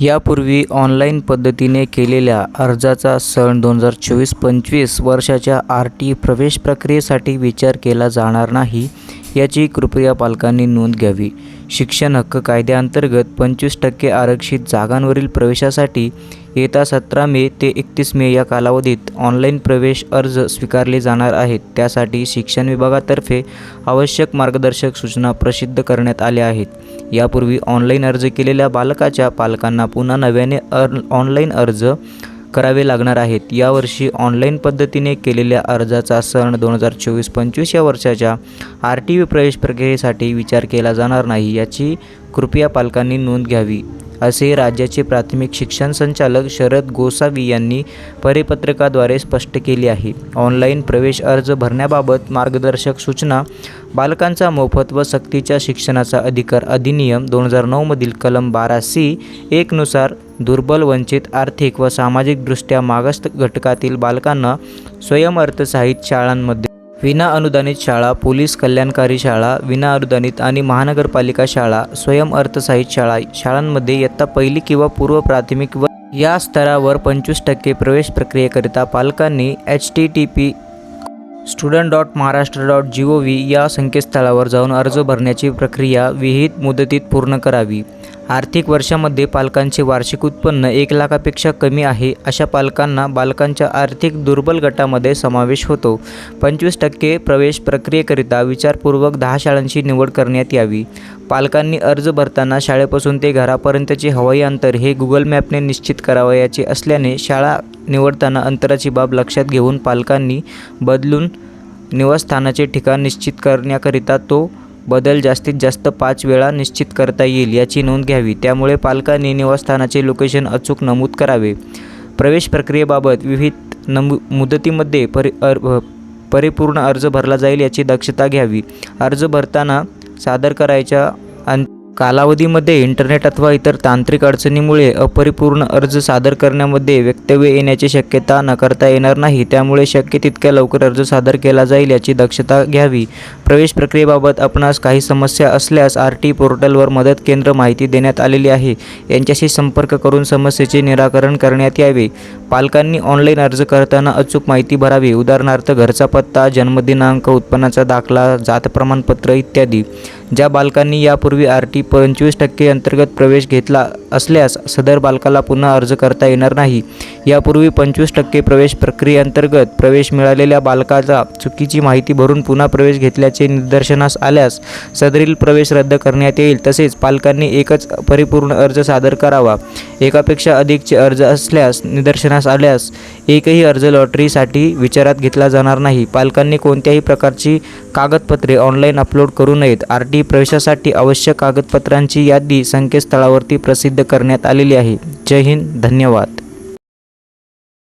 यापूर्वी ऑनलाईन पद्धतीने केलेल्या अर्जाचा सन दोन हजार चोवीस पंचवीस वर्षाच्या आर टी प्रवेश प्रक्रियेसाठी विचार केला जाणार नाही याची कृपया पालकांनी नोंद घ्यावी. शिक्षण हक्क कायद्याअंतर्गत पंचवीस टक्के आरक्षित जागांवरील प्रवेशासाठी येत्या सतरा मे ते एकतीस मे या कालावधीत ऑनलाईन प्रवेश अर्ज स्वीकारले जाणार आहेत. त्यासाठी शिक्षण विभागातर्फे आवश्यक मार्गदर्शक सूचना प्रसिद्ध करण्यात आल्या आहेत. यापूर्वी ऑनलाईन अर्ज केलेल्या बालकाच्या पालकांना पुन्हा नव्याने अर ऑनलाईन अर्ज करावे लागणार आहेत. यावर्षी ऑनलाईन पद्धतीने केलेल्या अर्जाचा सण दोन हजार चोवीस पंचवीस या वर्षाच्या आर टी व्ही प्रवेश प्रक्रियेसाठी विचार केला जाणार नाही याची कृपया पालकांनी नोंद घ्यावी असे राज्याचे प्राथमिक शिक्षण संचालक शरद गोसावी यांनी परिपत्रकाद्वारे स्पष्ट केले आहे. ऑनलाईन प्रवेश अर्ज भरण्याबाबत मार्गदर्शक सूचना बालकांचा मोफत व सक्तीच्या शिक्षणाचा अधिकार अधिनियम दोन हजार नऊमधील कलम बारा सी एकनुसार दुर्बल वंचित आर्थिक व सामाजिकदृष्ट्या मागास घटकातील बालकांना स्वयंअर्थसहाय्यित शाळांमध्ये विना अनुदानित शाळा पोलीस कल्याणकारी शाळा विना अनुदानित आणि महानगरपालिका शाळा स्वयंअर्थसहाय्यित शाळा शाळांमध्ये इयत्ता पहिली किंवा पूर्व प्राथमिक व या स्तरावर पंचवीस टक्के प्रवेश प्रक्रियेकरिता पालकांनी H T T P student dot Maharashtra dot G O V या संकेतस्थळावर जाऊन अर्ज भरण्याची प्रक्रिया विहित मुदतीत पूर्ण करावी. आर्थिक वर्षामध्ये पालकांचे वार्षिक उत्पन्न एक लाखापेक्षा कमी आहे अशा पालकांना बालकांच्या आर्थिक दुर्बल गटामध्ये समावेश होतो. पंचवीस टक्के प्रवेश प्रक्रियेकरिता विचारपूर्वक दहा शाळांची निवड करण्यात यावी. पालकांनी अर्ज भरताना शाळेपासून ते घरापर्यंतचे हवाई अंतर हे गुगल मॅपने निश्चित करावयाचे असल्याने शाळा निवडताना अंतराची बाब लक्षात घेऊन पालकांनी बदलून निवासस्थानाचे ठिकाण निश्चित करण्याकरिता तो बदल जास्तीत जास्त पाच वेळा निश्चित करता येईल याची नोंद घ्यावी. त्यामुळे पालकांनी निवासस्थानाचे लोकेशन अचूक नमूद करावे. प्रवेश प्रक्रियेबाबत विविध नमू मुदतीमध्ये परि अर परिपूर्ण अर्ज भरला जाईल याची दक्षता घ्यावी. अर्ज भरताना सादर करायच्या अं कालावधीमध्ये इंटरनेट अथवा इतर तांत्रिक अडचणीमुळे अपरिपूर्ण अर्ज सादर करण्यामध्ये वक्तव्य येण्याची शक्यता नाकारता येणार नाही. त्यामुळे शक्य तितक्या लवकर अर्ज सादर केला जाईल याची दक्षता घ्यावी. प्रवेश प्रक्रियेबाबत आपणास काही समस्या असल्यास आर टी पोर्टलवर मदत केंद्र माहिती देण्यात आलेली आहे. यांच्याशी संपर्क करून समस्येचे निराकरण करण्यात यावे. पालकांनी ऑनलाईन अर्ज करताना अचूक माहिती भरावी. उदाहरणार्थ घरचा पत्ता जन्मदिनांक उत्पन्नाचा दाखला जात प्रमाणपत्र इत्यादी. ज्या बालकांनी यापूर्वी आर टी पंचवीस टक्के अंतर्गत प्रवेश घेतला असल्यास सदर बालकाला पुन्हा अर्ज करता येणार नाही. यापूर्वी पंचवीस टक्के प्रवेश प्रक्रियेअंतर्गत प्रवेश मिळालेल्या बालकाचा चुकीची माहिती भरून पुन्हा प्रवेश घेतल्याचे निदर्शनास आल्यास सदरील प्रवेश रद्द करण्यात येईल. तसेच पालकांनी एकच परिपूर्ण अर्ज सादर करावा. एकापेक्षा अधिकचे अर्ज असल्यास निदर्शनास आल्यास एकही अर्ज लॉटरीसाठी विचारात घेतला जाणार नाही. पालकांनी कोणत्याही प्रकारची कागदपत्रे ऑनलाईन अपलोड करू नयेत. आर टी प्रवेशासाठी आवश्यक कागदपत्रांची यादी संकेतस्थळावरती प्रसिद्ध करण्यात आलेली आहे. जय हिंद. धन्यवाद.